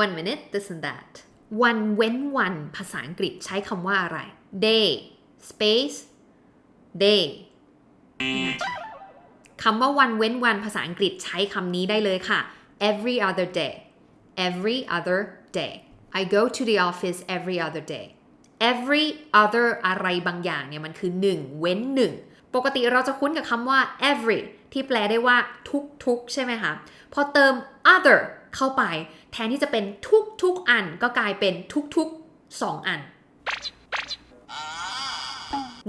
one minute this and that วันเว้นวันภาษาอังกฤษใช้คำว่าอะไร day space day คำว่าวันเว้นวันภาษาอังกฤษใช้คำนี้ได้เลยค่ะ every other day every other day I go to the office every other day every other อะไรบางอย่างเนี่ยมันคือ 1 เว้น 1 ปกติเราจะคุ้นกับคำว่า every ที่แปลได้ว่าทุกๆ ใช่ไหมคะ พอเติม other เข้าไป แทนที่จะเป็นทุกๆอันก็กลายเป็นทุกๆ 2 อัน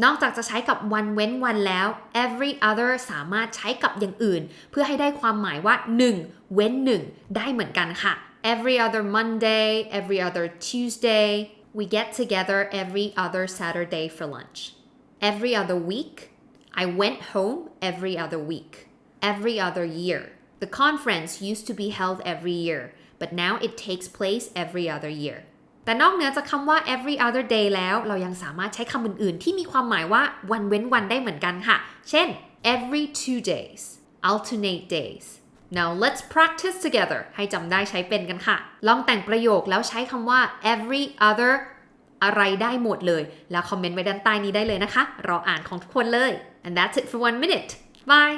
นอกจากจะใช้กับวันเว้นวันแล้ว every other สามารถใช้กับอย่างอื่น เพื่อให้ได้ความหมายว่า 1 เว้น 1 ได้เหมือนกันค่ะ every other Monday every other Tuesday we get together every other Saturday for lunch every other week I went home every other week every other year the conference used to be held every year but now it takes place every other year แต่นอกเหนือจากคำว่า every other day แล้วเรายังสามารถใช้คำอื่น ๆ ที่มีความหมายว่าวันเว้นวันได้เหมือนกันค่ะ เช่น every two days alternate days now let's practice together ให้จำได้ใช้เป็นกันค่ะ ลองแต่งประโยคแล้วใช้คำว่า every other อะไรได้หมดเลย แล้วคอมเมนต์ไว้ด้านใต้นี้ได้เลยนะคะ รออ่านของทุกคนเลย and that's it for one minute bye